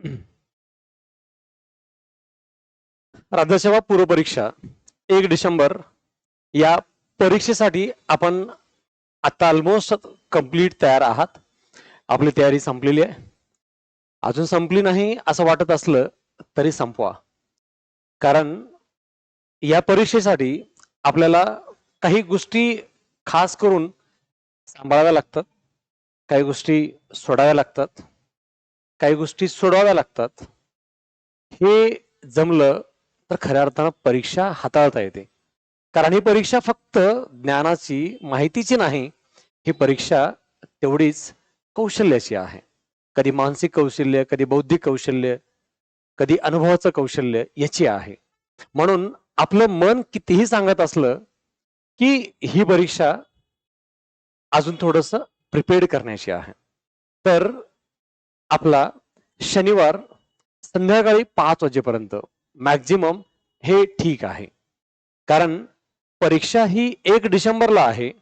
राज्यसेवा पूर्व परीक्षा एक डिसेंबर या परीक्षेसाठी आपण आता ऑलमोस्ट कंप्लीट तयार आहात. आपली तयारी संपलेली आहे. अजून संपली नाही असं वाटत असलं तरी संपवा. कारण या परीक्षेसाठी आपल्याला काही गोष्टी खास करून सांभाळाव्या लागतात काही गोष्टी सोडाव्या लागतात. काही गोष्टी सोडवाव्या लागतात. हे जमलं तर खऱ्या अर्थानं परीक्षा हाताळता येते. कारण ही परीक्षा फक्त ज्ञानाची माहितीची नाही ही परीक्षा तेवढीच कौशल्याची आहे. कधी मानसिक कौशल्य कधी बौद्धिक कौशल्य कधी अनुभवाचं कौशल्य याची आहे. म्हणून आपलं मन कितीही सांगत असलं की ही परीक्षा अजून थोडस प्रिपेअर्ड करण्याची आहे. तर आपला शनिवार संध्याकाळी पाच वाजेपर्यंत. मॅक्झिमम हे ठीक आहे. कारण परीक्षा ही एक डिसेंबरला आहे.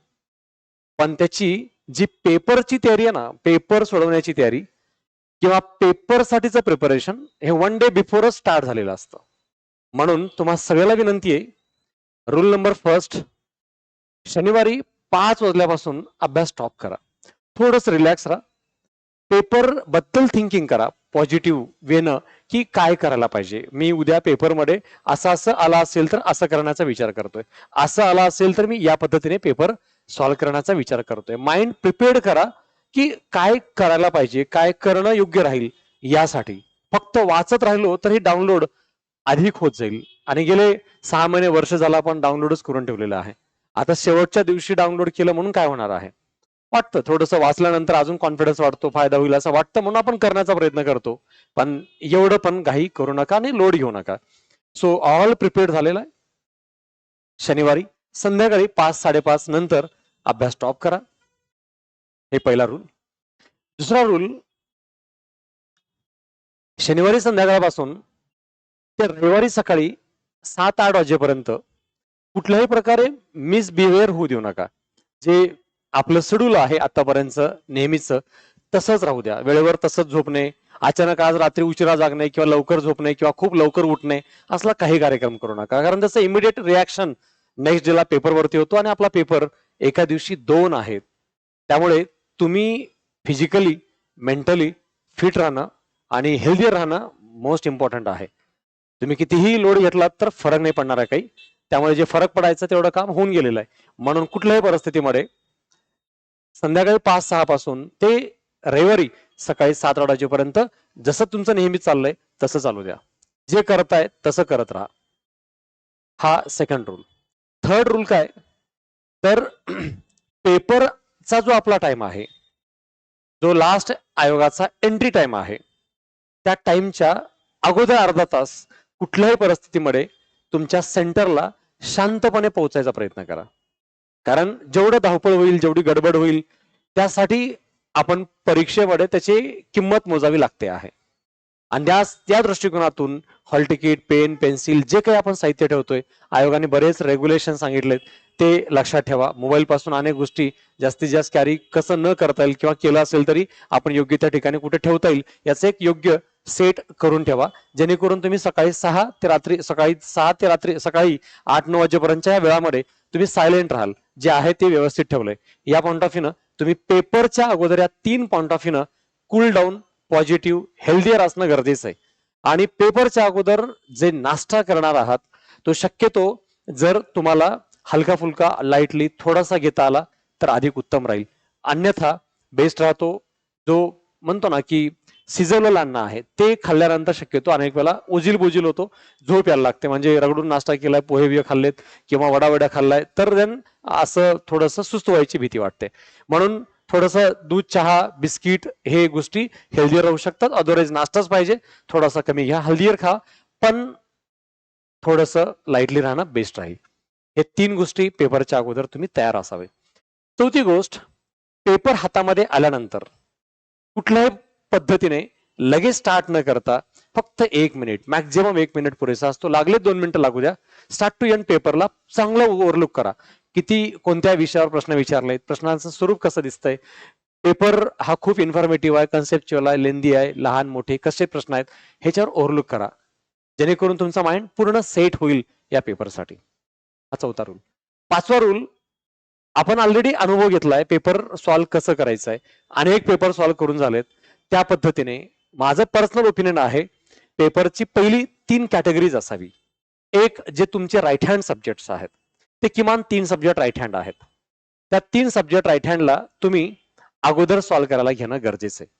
पण त्याची जी पेपरची तयारी आहे ना पेपर सोडवण्याची तयारी किंवा पेपरसाठीचं प्रिपरेशन हे वन डे बिफोरच स्टार्ट झालेलं असतं. म्हणून तुम्हा सगळ्याला विनंती आहे रूल नंबर फर्स्ट शनिवारी पाच वाजल्यापासून अभ्यास स्टॉप करा. थोडंसं रिलॅक्स राहा. पेपरबद्दल थिंकिंग करा पॉझिटिव्ह वेनं की काय करायला पाहिजे. मी उद्या पेपरमध्ये असं असं आला असेल तर असं करण्याचा विचार करतोय. असं आला असेल तर मी या पद्धतीने पेपर सॉल्व्ह करण्याचा विचार करतोय. माइंड प्रिपेअर्ड करा की काय करायला पाहिजे काय करणं योग्य राहील यासाठी. फक्त वाचत राहिलो तर हे डाउनलोड अधिक होत जाईल. आणि गेले सहा महिने वर्ष झाला आपण डाउनलोडच करून ठेवलेलं आहे. आता शेवटच्या दिवशी डाउनलोड केलं म्हणून काय होणार आहे? वाटतं. थोडंसं वाचल्यानंतर अजून कॉन्फिडन्स वाटतो फायदा होईल असं वाटतं म्हणून आपण करण्याचा प्रयत्न करतो. पण एवढं पण घाई करू नका आणि लोड घेऊ नका. सो ऑल प्रिपेअर्ड झालेला आहे. शनिवारी संध्याकाळी पाच साडेपाच नंतर अभ्यास स्टॉप करा. हे पहिला रूल दुसरा रूल शनिवारी संध्याकाळपासून ते रविवारी सकाळी सात आठ वाजेपर्यंत कुठल्याही प्रकारे मिसबिहेवियर होऊ देऊ नका. जे आपलं शेड्यूल आहे आतापर्यंत नेहमीच. तसंच राहू द्या. वेळेवर तसंच झोपणे अचानक आज रात्री उशिरा जागणे किंवा लवकर झोपणे किंवा खूप लवकर उठणे असला काही कार्यक्रम करू नका. कारण त्याचं इमिडिएट रिॲक्शन नेक्स्ट डेला पेपरवरती होतो आणि आपला पेपर एका दिवशी दोन आहेत. त्यामुळे तुम्ही फिजिकली मेंटली फिट राहणं आणि हेल्दी राहणं मोस्ट इम्पॉर्टंट आहे. तुम्ही कितीही लोड घेतलात तर फरक नाही पडणार आहे काही. त्यामुळे जे फरक पडायचं तेवढं काम होऊन गेलेलं आहे. म्हणून कुठल्याही परिस्थितीमध्ये संध्याकाळी पाच सहा पासून ते रविवारी सकाळी सात आठ वाजेपर्यंत जसं तुमचं नेहमी चाललंय तसं चालू द्या. जे करताय तसं करत राहा. हा सेकंड रूल थर्ड रूल काय? तर पेपरचा जो आपला टाइम आहे जो लास्ट आयोगाचा एंट्री टाइम आहे त्या टाइमच्या अगोदर अर्धा तास कुठल्याही परिस्थितीमध्ये तुमच्या सेंटरला शांतपणे पोहोचायचा प्रयत्न करा. कारण जेवढं धावपळ होईल जेवढी गडबड होईल त्यासाठी आपण परीक्षेमध्ये त्याची किंमत मोजावी लागते आहे. आणि त्या त्या दृष्टिकोनातून हॉल तिकीट पेन पेन्सिल जे काही आपण साहित्य ठेवतोय आयोगाने बरेच रेग्युलेशन सांगितलेत ते लक्षात ठेवा. मोबाईल पासून अनेक गोष्टी जास्तीत जास्त कॅरी कसं न करता येईल किंवा केलं असेल तरी आपण योग्य त्या ठिकाणी कुठे ठेवता येईल याचं एक योग्य सेट करून ठेवा. जेणेकरून तुम्ही सकाळी सहा ते रात्री सकाळी सहा ते रात्री सकाळी आठ नऊ वाजेपर्यंतच्या या वेळामध्ये तुम्ही सायलेंट राहाल. जे आहे ते व्यवस्थित ठेवलंय. या पॉईंट ऑफ व्ह्यूनं तुम्ही पेपरच्या अगोदर या तीन पॉईंट ऑफ व्ह्यूनं कूल डाऊन पॉझिटिव्ह हेल्दियर असणं गरजेचं आहे. आणि पेपरच्या अगोदर जे नाश्ता करणार आहात तो शक्यतो जर तुम्हाला हलका फुलका लाईटली थोडासा घेता आला तर अधिक उत्तम राहील. अन्यथा बेस्ट राहतो जो म्हणतो ना की शिजवलेलं अन्न आहे. ते खाल्ल्यानंतर शक्यतो अनेक वेळा उजील बुजील होतो. झोप यायला लागते. म्हणजे रगडून नाश्ता केलाय पोहे बिहे खाल्लेत किंवा वडावड्या खाल्लाय तर देन असं थोडंसं सुस्त व्हायची भीती वाटते. म्हणून थोडंसं दूध चहा बिस्किट हे गोष्टी हेल्दीयर राहू शकतात. अदरवाईज नाश्ताच पाहिजे. थोडासा कमी घ्या. हेल्दियर खा. पण थोडंसं लाईटली राहणं बेस्ट राहील. हे तीन गोष्टी पेपरच्या अगोदर तुम्ही तयार असावे. चौथी गोष्ट पेपर हातामध्ये आल्यानंतर कुठल्याही पद्धतीने लगेच स्टार्ट न करता फक्त एक मिनिट मॅक्झिमम एक मिनिट पुरेसा असतो. लागले दोन मिनिटं लागू द्या. स्टार्ट टू एंड पेपरला चांगलं ओव्हरलुक करा. किती कोणत्या विषयावर प्रश्न विचारलेत प्रश्नांचं स्वरूप कसं दिसतंय? पेपर हा खूप इन्फॉर्मेटिव्ह आहे कन्सेप्च्युअल आहे लेंदी आहे लहान मोठे कसे प्रश्न आहेत ह्याच्यावर ओव्हरलुक करा. जेणेकरून तुमचा माइंड पूर्ण सेट होईल या पेपरसाठी हा चौथा रूल पाचवा रूल आपण ऑलरेडी अनुभव घेतलाय पेपर सॉल्व्ह कसं करायचं आहे अनेक पेपर सॉल्व्ह करून झालेत. त्या पद्धतीने माझं पर्सनल ओपिनियन आहे पेपरची पहिली तीन कॅटेगरीज असावी. एक जे तुमचे राईट हँड सब्जेक्ट्स आहेत. ते किमान तीन सब्जेक्ट राईट हँड आहेत. त्या तीन सब्जेक्ट राईट हँडला तुम्ही अगोदर सॉल्व करायला घेणं गरजेचं आहे.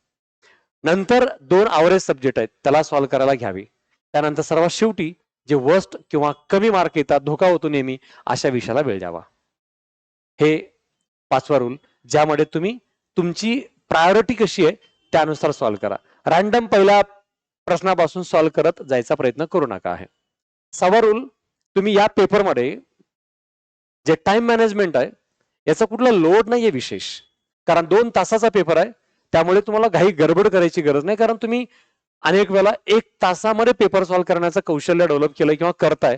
नंतर दोन आवरेज सब्जेक्ट आहेत त्याला सॉल्व करायला घ्यावी. त्यानंतर सर्वात शेवटी जे वर्स्ट किंवा कमी मार्क येतात धोका होतो नेहमी अशा विषयाला वेळ द्यावा. हे पाचवा रूल ज्यामध्ये तुम्ही तुमची प्रायोरिटी कशी आहे त्यानुसार सॉल्व्ह करा. रॅन्डम पहिल्या प्रश्नापासून सॉल्व्ह करत जायचा प्रयत्न करू नका आहे. सवा रूल तुम्ही या पेपरमध्ये जे टाइम मॅनेजमेंट आहे याचा कुठला लोड नाहीये विशेष. कारण दोन तासाचा पेपर आहे त्यामुळे तुम्हाला काही गडबड करायची गरज नाही. कारण तुम्ही अनेक वेळा एक तासामध्ये पेपर सॉल्व्ह करण्याचं कौशल्य डेव्हलप केलं किंवा करताय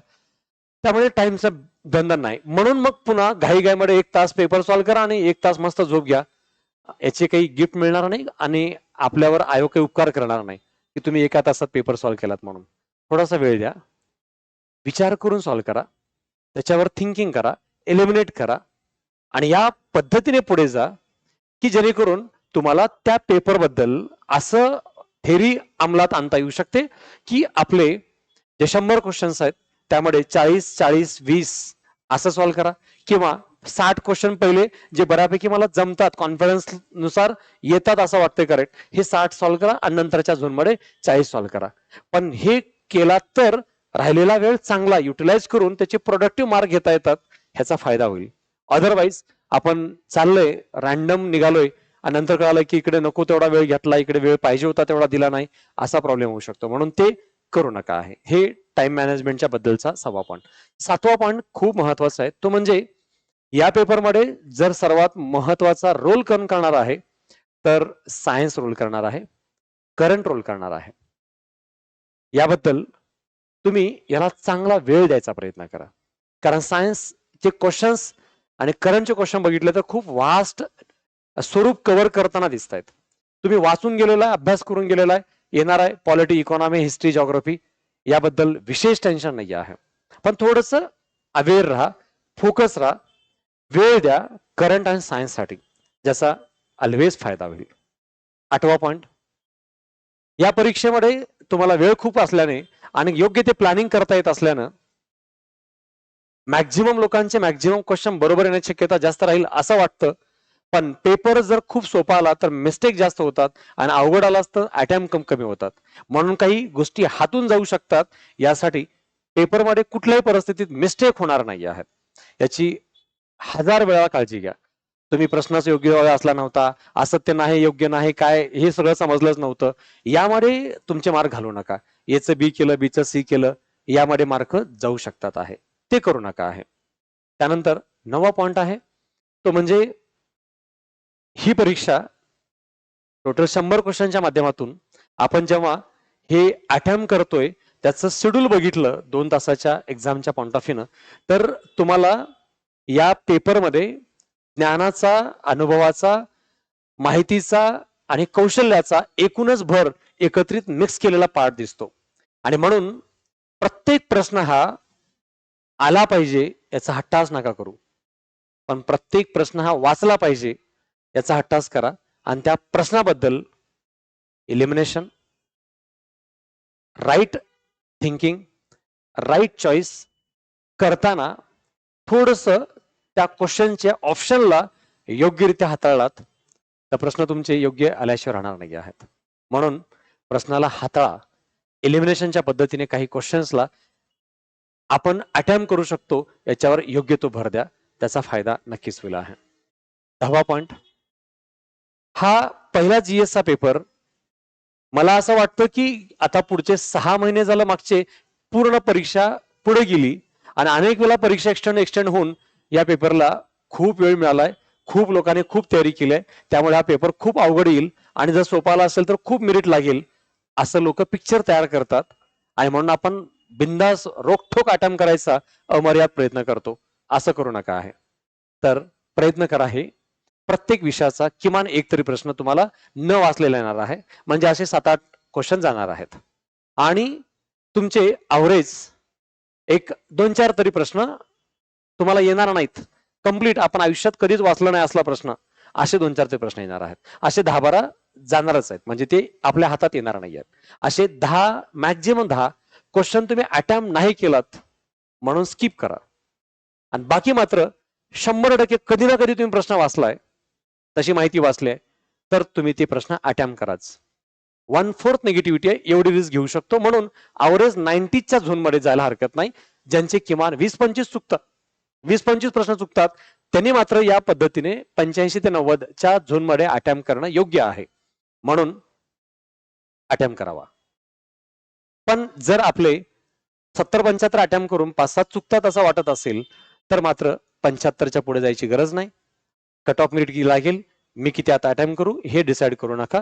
त्यामुळे टाइमचा बंधन नाही. म्हणून मग पुन्हा घाईघाईमध्ये एक तास पेपर सॉल्व्ह करा आणि एक तास मस्त झोप घ्या. याचे काही गिफ्ट मिळणार नाही आणि आपल्यावर आयोग काही उपकार करणार नाही. की तुम्ही एका तासात पेपर सॉल्व्ह केलात म्हणून. थोडासा वेळ द्या. विचार करून सॉल्व्ह करा. त्याच्यावर थिंकिंग करा. एलिमिनेट करा. आणि या पद्धतीने पुढे जा की जेणेकरून तुम्हाला त्या पेपरबद्दल असं थेरी अंमलात आणता येऊ शकते की आपले जे शंभर क्वेश्चन्स आहेत त्यामध्ये चाळीस चाळीस वीस असं सॉल्व्ह करा. किंवा साठ क्वेश्चन पहिले जे बऱ्यापैकी मला जमतात कॉन्फिडन्सनुसार येतात असं वाटतंय करेक्ट हे साठ सॉल्व्ह करा आणि नंतरच्या झोनमध्ये चाळीस सॉल्व्ह करा. पण हे केला तर राहिलेला वेळ चांगला युटिलाइज करून त्याचे प्रोडक्टिव्ह मार्क घेता येतात ह्याचा फायदा होईल. अदरवाईज आपण चाललोय रॅन्डम निघालोय आणि नंतर कळालं की इकडे नको तेवढा वेळ घेतला इकडे वेळ पाहिजे होता तेवढा दिला नाही असा प्रॉब्लेम होऊ शकतो. म्हणून ते करू नका. आहे हे टाइम मॅनेजमेंटच्या बद्दलचा सहावा पॉईंट सातवा पॉईंट खूप महत्त्वाचा आहे. तो म्हणजे या पेपरमध्ये जर सर्वात महत्त्वाचा रोल कोण करणार आहे तर सायन्स रोल करणार आहे करंट रोल करणार आहे. याबद्दल तुम्ही याला चांगला वेळ द्यायचा प्रयत्न करा. कारण सायन्सचे क्वेश्चन्स आणि करंटचे क्वेश्चन बघितले तर खूप वास्ट स्वरूप कव्हर करताना दिसत आहेत तुम्ही वाचून गेलेला आहे अभ्यास करून गेलेला आहे येणार आहे पॉलिटी इकॉनॉमी हिस्ट्री जॉग्रफी याबद्दल विशेष टेन्शन नाही आहे. पण थोडंसं अवेअर राहा फोकस राहा वेळ द्या करंट आणि सायन्ससाठी ज्याचा ऑलवेज फायदा होईल. आठवा पॉईंट या परीक्षेमध्ये तुम्हाला वेळ खूप असल्याने आणि योग्य ते प्लॅनिंग करता येत असल्यानं मॅक्झिमम लोकांचे मॅक्झिमम क्वेश्चन बरोबर येण्याची शक्यता जास्त राहील असं वाटतं. पण पेपर जर खूप सोपा आला तर मिस्टेक जास्त होतात आणि अवघड आला तर अटॅम कम कमी होतात. म्हणून काही गोष्टी हातून जाऊ शकतात यासाठी पेपरमध्ये कुठल्याही परिस्थितीत मिस्टेक होणार नाही आहेत याची हजार वेळा काळजी घ्या. तुम्ही प्रश्नाचा योग्य वेळ असला नव्हता असत्य नाही योग्य नाही काय हे सगळं समजलंच नव्हतं. यामध्ये तुमचे मार्क घालू नका. एचं बी केलं बीचं सी केलं यामध्ये मार्क जाऊ शकतात आहे. ते करू नका आहे. त्यानंतर नवा पॉइंट आहे तो म्हणजे ही परीक्षा टोटल शंभर क्वेश्चनच्या माध्यमातून आपण जेव्हा हे अटेम्प करतोय त्याचं शेड्यूल बघितलं दोन तासाच्या एक्झामच्या पॉइंट ऑफ व्ह्यूनं तर तुम्हाला या पेपरमध्ये ज्ञानाचा अनुभवाचा माहितीचा आणि कौशल्याचा एकूणच भर एकत्रित मिक्स केलेला पार्ट दिसतो. आणि म्हणून प्रत्येक प्रश्न हा आला पाहिजे याचा हट्टास नका करू. पण प्रत्येक प्रश्न हा वाचला पाहिजे याचा हट्टास करा. आणि त्या प्रश्नाबद्दल elimination right thinking right choice करताना थोडंसं त्या क्वेश्चनच्या ऑप्शनला योग्यरित्या हाताळलात तर प्रश्न तुमचे योग्य आल्याशिवाय राहणार नाही आहेत. म्हणून प्रश्नाला हाताळा. एलिमिनेशनच्या पद्धतीने काही क्वेश्चन्सला आपण अटॅम्प करू शकतो याच्यावर योग्य तो भर द्या. त्याचा फायदा नक्कीच होईल आहे. दहावा पॉइंट हा पहिला जीएस चा पेपर मला असं वाटतं की आता पुढचे सहा महिने झालं मागचे पूर्ण परीक्षा पुढे गेली आणि अनेक वेळा परीक्षा एक्सटेंड एक्सटेंड होऊन या पेपरला खूप वेळ मिळालाय. खूप लोकांनी खूप तयारी केली आहे त्यामुळे हा पेपर खूप अवघड येईल आणि जर सोपाला असेल तर खूप मेरिट लागेल. असं लोक पिक्चर तयार करतात. आणि म्हणून आपण बिंदास रोखठोक अटॅम्प करायचा अमर्याद प्रयत्न करतो. असं करू नका आहे. तर प्रयत्न करा हे. प्रत्येक विषयाचा किमान एक तरी प्रश्न तुम्हाला न वाचलेला येणार आहे. म्हणजे असे सात आठ क्वेश्चन जाणार आहेत. आणि तुमचे अवरेज एक दोन चार तरी प्रश्न तुम्हाला येणार नाहीत. कंप्लीट आपण आयुष्यात कधीच वाचलं नाही असला प्रश्न. असे दोन चार ते प्रश्न येणार आहेत. असे दहा बारा जाणारच आहेत. म्हणजे ते आपल्या हातात येणार नाही आहेत. असे दहा मॅक्झिमम दहा क्वेश्चन तुम्ही अटेम्प्ट नाही केलात म्हणून स्किप करा. आणि बाकी मात्र शंभर टक्के कधी ना कधी तुम्ही प्रश्न वाचलाय तशी माहिती वाचली आहे तर तुम्ही ते प्रश्न अटॅम्प कराच. वन फोर्थ निगेटिव्हिटी आहे एवढी रिस्क घेऊ शकतो. म्हणून अवरेज नाईन्टीजच्या झोनमध्ये जायला हरकत नाही. ज्यांचे किमान वीस पंचवीस चुकतात. वीस पंचवीस प्रश्न चुकतात. त्यांनी मात्र या पद्धतीने पंच्याऐंशी ते नव्वदच्या झोनमध्ये अटेम्प्ट करणं योग्य आहे. म्हणून अटेम्प्ट करावा. पण जर आपले सत्तर पंच्याहत्तर अटेम्प्ट करून पाच सात चुकतात असं वाटत असेल तर मात्र पंच्याहत्तरच्या पुढे जायची गरज नाही. कट ऑफ मिनिट लागेल. मी किती आता अटेम्प्ट करू हे डिसाईड करू नका.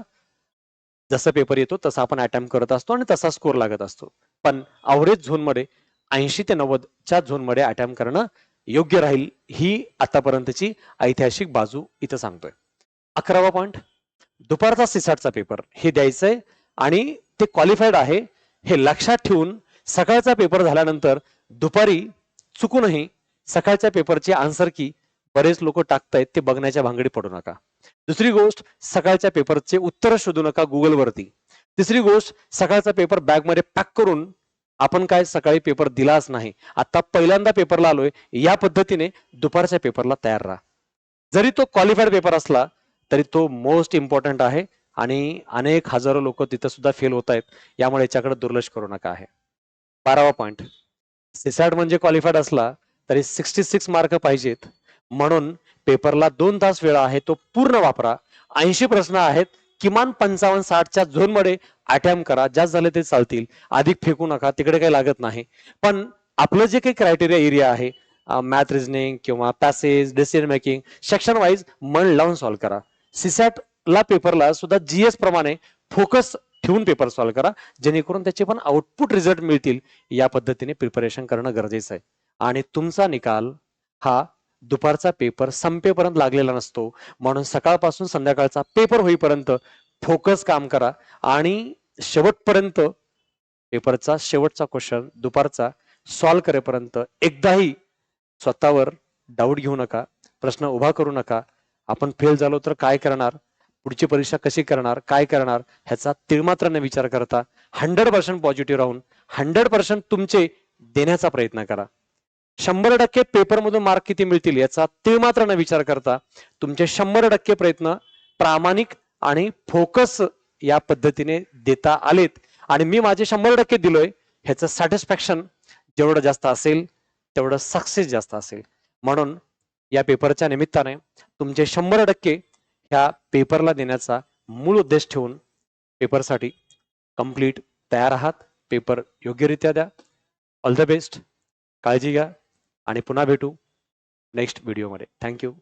जसं पेपर येतो तसा आपण अटेम्प्ट करत असतो आणि तसा स्कोर लागत असतो. पण अवरेज झोनमध्ये ऐंशी ते नव्वदच्या झोनमध्ये अटेम्प्ट करणं योग्य राहील ही आतापर्यंतची ऐतिहासिक बाजू इथं सांगतोय. अकरावा पॉइंट दुपारचा सिसाटचा पेपर हे द्यायचंय आणि ते क्वालिफाईड आहे हे लक्षात ठेवून सकाळचा पेपर झाल्यानंतर दुपारी चुकूनही सकाळच्या पेपरची आन्सर की बरेच लोक टाकतायत ते बघण्याच्या भांगडी पडू नका. दुसरी गोष्ट सकाळच्या पेपरचे उत्तर शोधू नका गुगलवरती तिसरी गोष्ट सकाळचा पेपर बॅगमध्ये पॅक करून आपण काय सकाळी पेपर दिलाच नाही आता पहिल्यांदा पेपरला आलोय या पद्धतीने दुपारच्या पेपरला तयार राहा. जरी तो क्वालिफाईड पेपर असला तरी तो मोस्ट इम्पॉर्टंट आहे आणि अनेक हजारो लोक तिथं सुद्धा फेल होत आहेत यामुळे याच्याकडे दुर्लक्ष करू नका आहे. बारावा पॉईंट सिसॅट म्हणजे क्वालिफाईड असला तरी सिक्स्टी सिक्स मार्क पाहिजेत. म्हणून पेपरला दोन तास वेळ आहे तो पूर्ण वापरा. ऐंशी प्रश्न आहेत किमान पंचावन्न साठच्या झोनमध्ये अटॅम्प करा. जास्त झाले ते चालतील. अधिक फेकू नका. तिकडे काही लागत नाही. पण आपलं जे काही क्रायटेरिया एरिया आहे मॅथ रिझनिंग किंवा passage decision making section wise मन लावून सॉल्व्ह करा. सिसॅट ला पेपरला सुद्धा जीएस प्रमाणे फोकस ठेवून पेपर सॉल्व्ह करा. जेणेकरून त्याचे पण आउटपुट रिझल्ट मिळतील या पद्धतीने प्रिपरेशन करणं गरजेचं आहे. आणि तुमचा निकाल हा दुपारचा पेपर संपेपर्यंत लागलेला नसतो. म्हणून सकाळपासून संध्याकाळचा पेपर होईपर्यंत फोकस काम करा. आणि शेवटपर्यंत पेपरचा शेवटचा क्वेश्चन दुपारचा सॉल्व्ह करेपर्यंत एकदाही स्वतःवर डाऊट घेऊ नका. प्रश्न उभा करू नका. आपण फेल झालो तर काय करणार? पुढची परीक्षा कशी करणार? काय करणार? ह्याचा तिळमात्र न विचार करता. हंड्रेड पर्सेंट पॉझिटिव्ह राहून हंड्रेड पर्सेंट तुमचे देण्याचा प्रयत्न करा. शंभर टक्के पेपरमधून मार्क किती मिळतील याचा ते मात्र न विचार करता तुमचे शंभर टक्के प्रयत्न प्रामाणिक आणि फोकस या पद्धतीने देता आलेत. आणि मी माझे शंभर टक्के दिलोय ह्याचं सॅटिस्फॅक्शन जेवढं जास्त असेल तेवढं सक्सेस जास्त असेल. म्हणून या पेपरच्या निमित्ताने तुमचे शंभर टक्के ह्या पेपरला देण्याचा मूळ उद्देश ठेवून पेपरसाठी कंप्लीट तयार आहात. पेपर योग्यरित्या द्या. ऑल द बेस्ट काळजी घ्या. आणि पुन्हा भेटू नेक्स्ट व्हिडिओमध्ये. थँक्यू